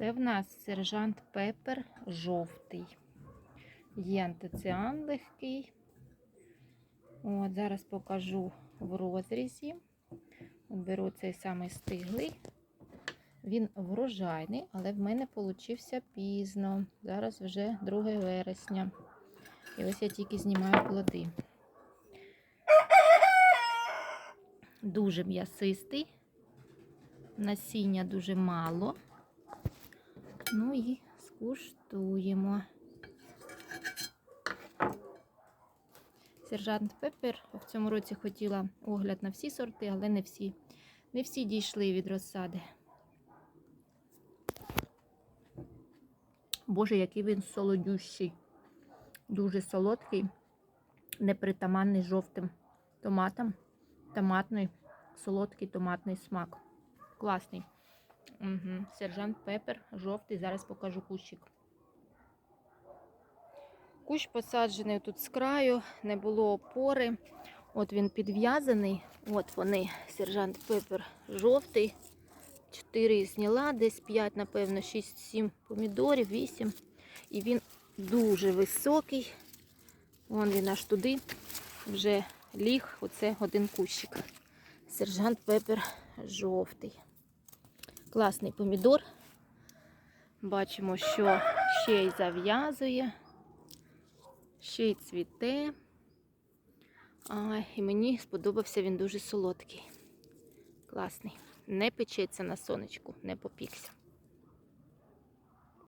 Це в нас сержант Пепер жовтий. Є антиціан легкий. От, зараз покажу в розрізі. Беру цей самий стиглий. Він врожайний, але в мене получився пізно. Зараз вже 2 вересня. І ось я тільки знімаю плоди. Дуже м'ясистий. Насіння дуже мало. Ну і скуштуємо. Сержант Пеппер в цьому році хотіла огляд на всі сорти, але не всі. Не всі дійшли від розсади. Боже, який він солодющий. Дуже солодкий, непритаманний жовтим томатам. Томатний, солодкий томатний смак. Класний. Угу. Сержант Пепер, жовтий. Зараз покажу кущик. Кущ посаджений тут з краю, не було опори. От він підв'язаний. От вони, сержант Пепер жовтий. 4 зняла, десь 5, напевно, 6-7 помідорів, 8. І він дуже високий. Вон він аж туди вже ліг. Оце один кущик. Сержант Пепер жовтий. Класний помідор. Бачимо, що ще й зав'язує, ще й цвіте. А, і мені сподобався він дуже солодкий. Класний. Не печеться на сонечку, не попікся.